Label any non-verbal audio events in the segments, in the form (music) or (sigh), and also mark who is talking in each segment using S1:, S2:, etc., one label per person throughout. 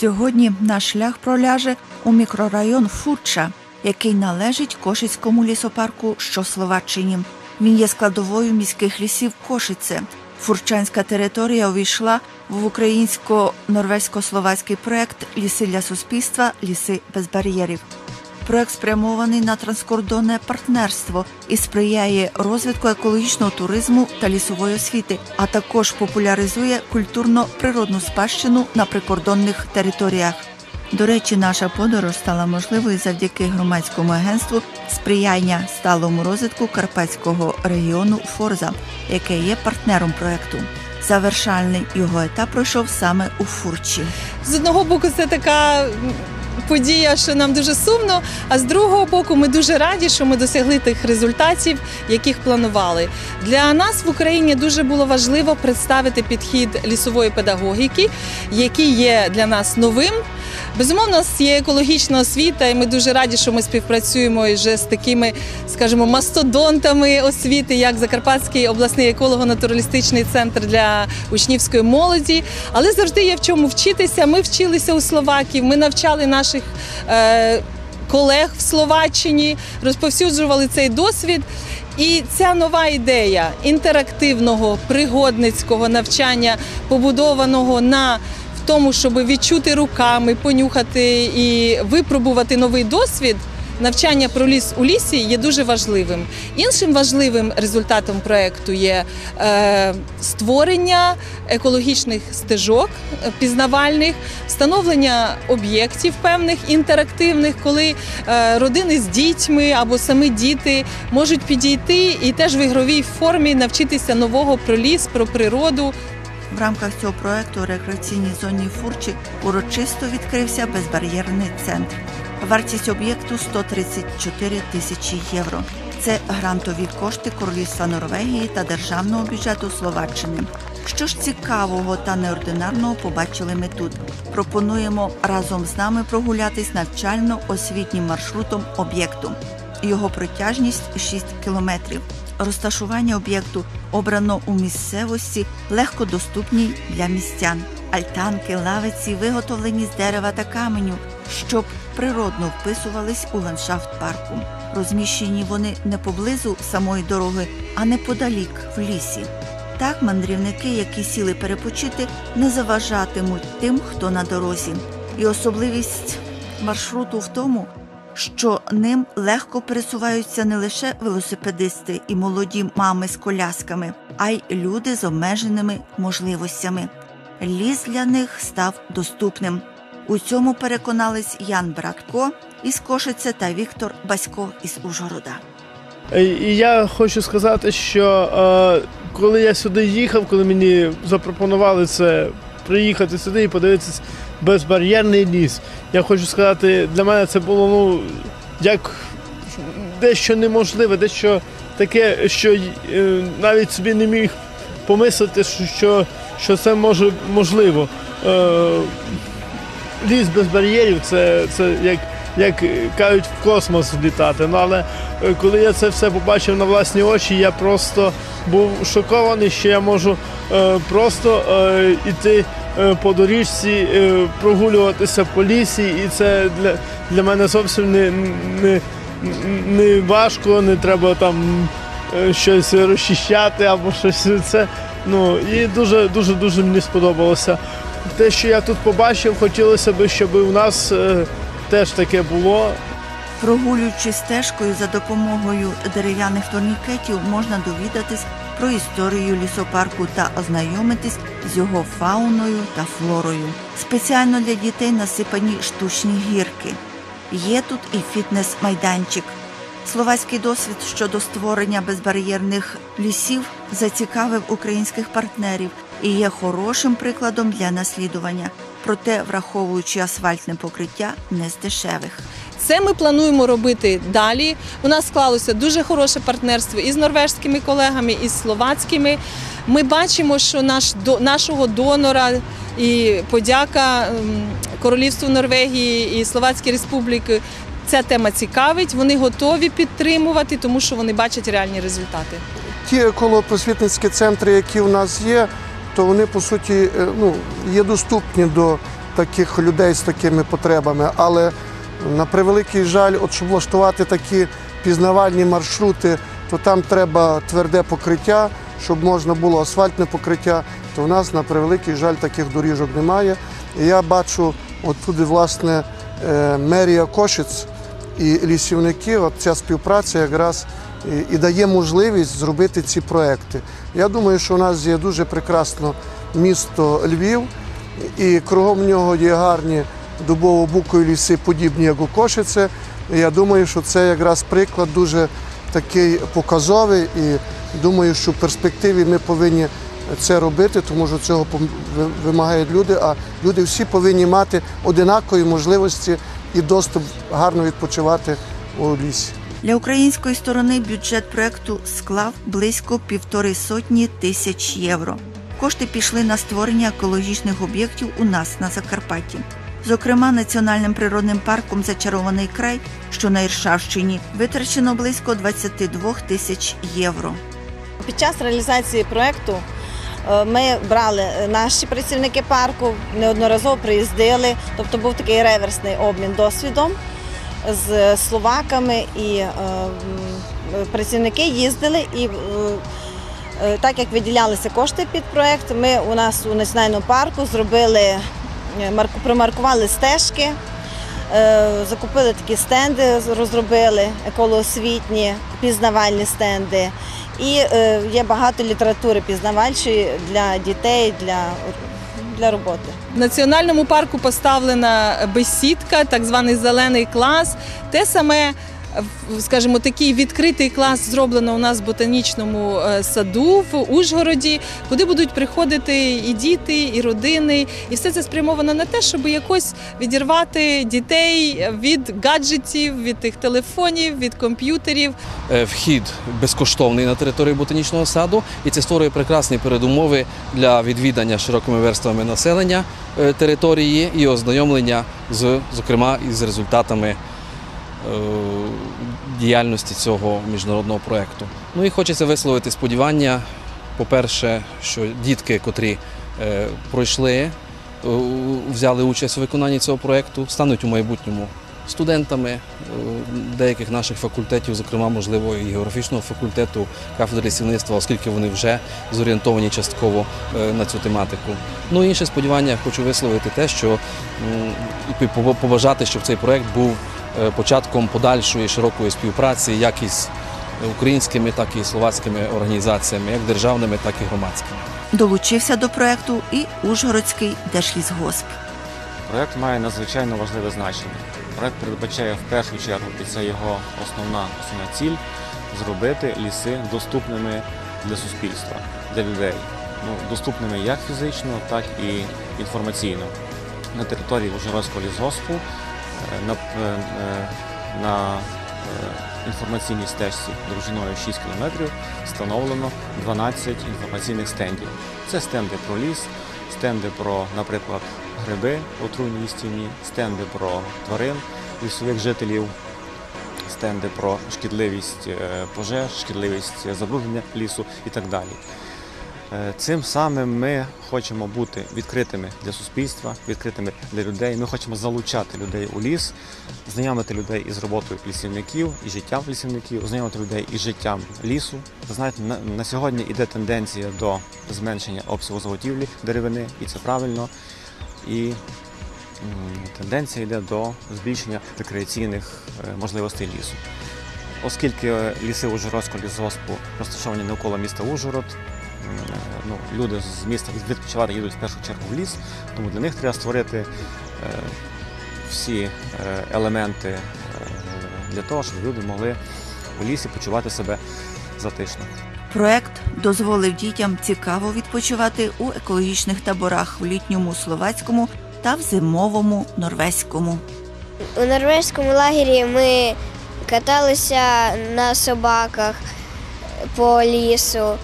S1: Сьогодні наш шлях проляже у мікрорайон Фурча, який належить Кошицькому лісопарку, що Словаччині. Він є складовою міських лісів Кошице. Фурчанська територія увійшла в українсько-норвезько-словацький проект Ліси для суспільства, ліси без бар'єрів. Проект спрямований на транскордонне партнерство і сприяє розвитку екологічного туризму та лісової освіти, а також популяризує культурно-природну спадщину на прикордонних територіях. До речі, наша подорож стала можливою завдяки громадському агентству сприяння сталому розвитку карпатського регіону Форза, яке є партнером проекту. Завершальний його етап пройшов саме у Фурчі.
S2: З одного боку, це така подія, що нам дуже сумно. А з другого боку, ми дуже раді, що ми досягли тих результатів, яких планували. Для нас в Україні дуже було важливо представити підхід лісової педагогіки, який є для нас новим. Безумовно, у нас є екологічна освіта, і ми дуже раді, що ми співпрацюємо вже з такими, скажімо, мастодонтами освіти, як Закарпатський обласний еколого-натуралістичний центр для учнівської молоді. Але завжди є в чому вчитися. Ми вчилися у Словаків, ми навчали наших. Е- Колег в Словаччині розповсюджували цей досвід, і ця нова ідея інтерактивного пригодницького навчання, побудованого на тому, щоб відчути руками, понюхати і випробувати новий досвід. Навчання про ліс у лісі є дуже важливим. Іншим важливим результатом проекту є е, створення екологічних стежок е, пізнавальних, встановлення об'єктів певних інтерактивних, коли е, родини з дітьми або самі діти можуть підійти і теж в ігровій формі навчитися нового про ліс, про природу.
S1: В рамках цього проекту у рекреаційній зоні Фурчі урочисто відкрився безбар'єрний центр. Вартість об'єкту 134 тисячі євро. Це грантові кошти Королівства Норвегії та державного бюджету Словаччини. Що ж цікавого та неординарного побачили ми тут. Пропонуємо разом з нами прогулятись навчально-освітнім маршрутом об'єкту. Його протяжність 6 кілометрів. Розташування об'єкту обрано у місцевості легкодоступній для містян. Альтанки, лавиці виготовлені з дерева та каменю, щоб природно вписувались у ландшафт парку. Розміщені вони не поблизу самої дороги, а неподалік в лісі. Так мандрівники, які сіли перепочити, не заважатимуть тим, хто на дорозі. І особливість маршруту в тому, що ним легко пересуваються не лише велосипедисти і молоді мами з колясками, а й люди з обмеженими можливостями. Ліс для них став доступним. У цьому переконались Ян Братко із Кошиця та Віктор Басько із Ужгорода.
S3: І я хочу сказати, що е, коли я сюди їхав, коли мені запропонували це приїхати сюди і подивитися безбар'єрний ліс, я хочу сказати, для мене це було ну як дещо неможливе, дещо таке, що е, навіть собі не міг помислити, що що це може можливо. Е, Ліс без бар'єрів це, це як як кажуть, в космос літати. Ну, Але е, коли я це все побачив на власні очі, я просто був шокований, що я можу е, просто е, йти е, по доріжці, е, прогулюватися по лісі, і це для для мене зовсім не, не, не важко, не треба там е, щось розчищати або щось. Це ну і дуже дуже дуже мені сподобалося. Те, що я тут побачив, хотілося б, щоб у нас. Е, теж таке було.
S1: Прогулюючи стежкою за допомогою дерев'яних турнікетів, можна довідатись про історію лісопарку та ознайомитись з його фауною та флорою. Спеціально для дітей насипані штучні гірки. Є тут і фітнес-майданчик. Словацький досвід щодо створення безбар'єрних лісів зацікавив українських партнерів і є хорошим прикладом для наслідування проте враховуючи асфальтне покриття не з дешевих.
S2: Це ми плануємо робити далі. У нас склалося дуже хороше партнерство із норвежськими колегами, і з словацькими. Ми бачимо, що наш до нашого донора і подяка Королівству Норвегії і Словацькій Республіки. Ця тема цікавить. Вони готові підтримувати, тому що вони бачать реальні результати.
S4: Ті еколопросвітницькі центри, які у нас є, то вони по суті е, ну, є доступні до таких людей з такими потребами. Але на превеликий жаль, от щоб влаштувати такі пізнавальні маршрути, то там треба тверде покриття, щоб можна було асфальтне покриття. То в нас на превеликий жаль таких доріжок немає. І я бачу отуди, власне, е, мерія Кошиць і лісівники. От ця співпраця якраз і, дає можливість зробити ці проекти. Я думаю, що у нас є дуже прекрасно місто Львів, і кругом нього є гарні дубово-букові ліси, подібні як у Кошице. Я думаю, що це якраз приклад дуже такий показовий. І думаю, що в перспективі ми повинні це робити, тому що цього вимагають люди. А люди всі повинні мати одинакові можливості і доступ гарно відпочивати у лісі.
S1: Для української сторони бюджет проекту склав близько півтори сотні тисяч євро. Кошти пішли на створення екологічних об'єктів у нас на Закарпатті. Зокрема, національним природним парком Зачарований край, що на Іршавщині, витрачено близько 22 тисяч євро.
S5: Під час реалізації проєкту е, ми брали е, наші працівники парку, неодноразово приїздили, тобто був такий реверсний обмін досвідом з словаками, і е, працівники їздили і. Так як виділялися кошти під проєкт, ми у нас у національному парку зробили, е, марку- промаркували стежки, е, закупили такі стенди, розробили екологоосвітні, пізнавальні стенди. І е, є багато літератури пізнавальчої для дітей, для, для роботи.
S2: В національному парку поставлена бесідка, так званий зелений клас. Те саме, скажімо, такий відкритий клас зроблено у нас в ботанічному е, саду в Ужгороді, куди будуть приходити і діти, і родини. І все це спрямовано на те, щоб якось відірвати дітей від гаджетів, від тих телефонів, від комп'ютерів.
S6: Е, Вхід безкоштовний на територію ботанічного саду, і це створює прекрасні передумови для відвідання широкими верствами населення е, території і ознайомлення з, зокрема, із результатами діяльності цього міжнародного проєкту. Ну і хочеться висловити сподівання, по-перше, що дітки, котрі е, пройшли, е, взяли участь у виконанні цього проєкту, стануть у майбутньому студентами е, деяких наших факультетів, зокрема, можливо, і географічного факультету кафедри лісівництва, оскільки вони вже зорієнтовані частково е, на цю тематику. Ну інше сподівання хочу висловити те, що побажати, щоб цей проект був е, початком подальшої широкої співпраці, як із українськими, так і словацькими організаціями, як державними, так і громадськими.
S1: Долучився до проекту і Ужгородський держлісгосп.
S7: Проект має надзвичайно важливе значення. Проект передбачає в першу чергу, і це його основна, основна ціль зробити ліси доступними для суспільства, для людей. Ну, доступними як фізично, так і інформаційно. На території Ужгородського лісгоспу е, на, е, е, на е, інформаційній стежці довжиною 6 км встановлено 12 інформаційних стендів. Це стенди про ліс, стенди про, наприклад, гриби отруйні їстівні, стенди про тварин, лісових жителів, стенди про шкідливість е, пожеж, шкідливість забруднення лісу і так далі. Е, Цим самим ми хочемо бути відкритими для суспільства, відкритими для людей. Ми хочемо залучати людей у ліс, знайомити людей із роботою лісівників і життям лісівників, знайомити людей із життям лісу. Знаєте, на, сьогодні йде тенденція до зменшення обсягу заготівлі деревини, і це правильно. І тенденція йде до збільшення рекреаційних е, можливостей лісу. Оскільки е, ліси Ужгородського лісгоспу розташовані навколо міста Ужгород, ну, люди з міста відпочивати їдуть в першу чергу в ліс, тому для них треба створити е, всі е, елементи е, для того, щоб люди могли у лісі почувати себе затишно.
S1: Проект дозволив дітям цікаво відпочивати у екологічних таборах в літньому словацькому та в зимовому норвезькому.
S8: У норвезькому лагері ми каталися на собаках по лісу.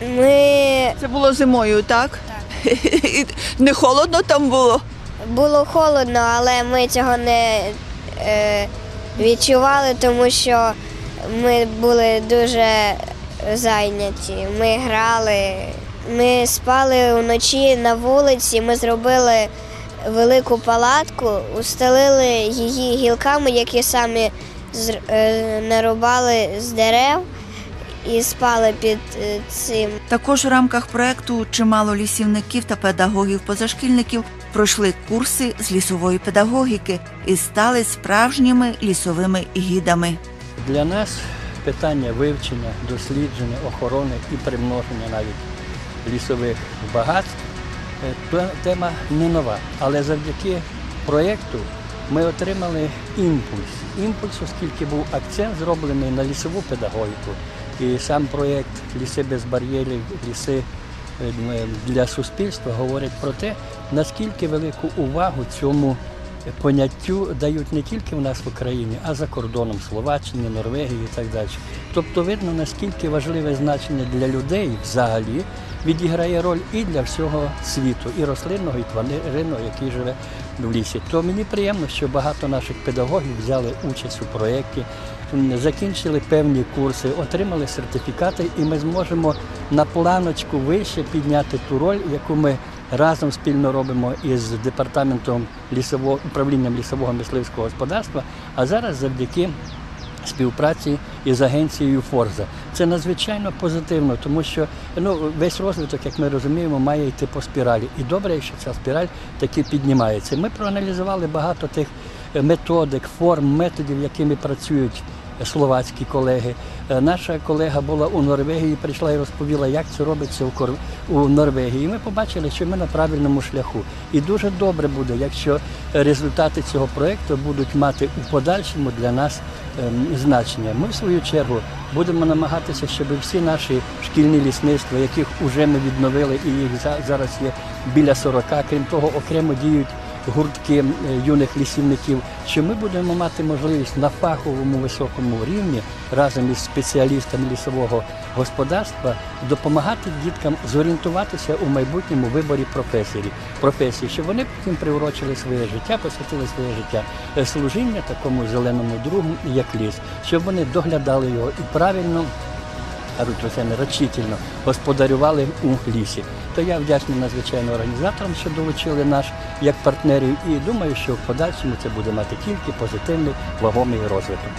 S8: Ми
S9: Це було зимою, так? (laughs) І Не холодно там було?
S8: було холодно, але ми цього не е, відчували, тому що ми були дуже зайняті. Ми грали Ми спали вночі на вулиці, ми зробили велику палатку, устелили її гілками, які самі зр- е, нарубали з дерев і спали під е, цим.
S1: Також в рамках проекту чимало лісівників та педагогів-позашкільників пройшли курси з лісової педагогіки і стали справжніми лісовими гідами.
S10: Для нас питання вивчення, дослідження, охорони і примноження навіть лісових багатств е, тема не нова. Але завдяки проєкту ми отримали імпульс. Імпульс, оскільки був акцент зроблений на лісову педагогіку. І сам проєкт Ліси без бар'єрів, ліси е, для суспільства говорять про те, наскільки велику увагу цьому поняттю дають не тільки в нас в Україні, а за кордоном Словаччині, Норвегії і так далі. Тобто видно, наскільки важливе значення для людей взагалі відіграє роль і для всього світу, і рослинного, і тваринного, який живе в лісі. То мені приємно, що багато наших педагогів взяли участь у проєкті, закінчили певні курси, отримали сертифікати, і ми зможемо на планочку вище підняти ту роль, яку ми разом спільно робимо із департаментом лісового управлінням лісового мисливського господарства. А зараз завдяки співпраці із агенцією Форза. Це надзвичайно позитивно, тому що ну, весь розвиток, як ми розуміємо, має йти по спіралі. І добре, якщо ця спіраль таки піднімається. Ми проаналізували багато тих е, методик, форм, методів, якими працюють словацькі колеги. Е, Наша колега була у Норвегії, прийшла і розповіла, як це робиться у Норвегії. І ми побачили, що ми на правильному шляху. І дуже добре буде, якщо результати цього проєкту будуть мати у подальшому для нас ем, значення. Ми, в свою чергу, будемо намагатися, щоб всі наші шкільні лісництва, яких вже ми відновили, і їх за- зараз є біля 40, крім того, окремо діють гуртки юних лісівників, що ми будемо мати можливість на фаховому високому рівні разом із спеціалістами лісового господарства допомагати діткам зорієнтуватися у майбутньому виборі професії, професії, щоб вони потім приурочили своє життя, посвятили своє життя е, служіння такому зеленому другу, як ліс, щоб вони доглядали його і правильно кажуть, росіяни рачительно господарювали у лісі. То я вдячний надзвичайно організаторам, що долучили наш як партнерів, і думаю, що в подальшому це буде мати тільки позитивний вагомий розвиток.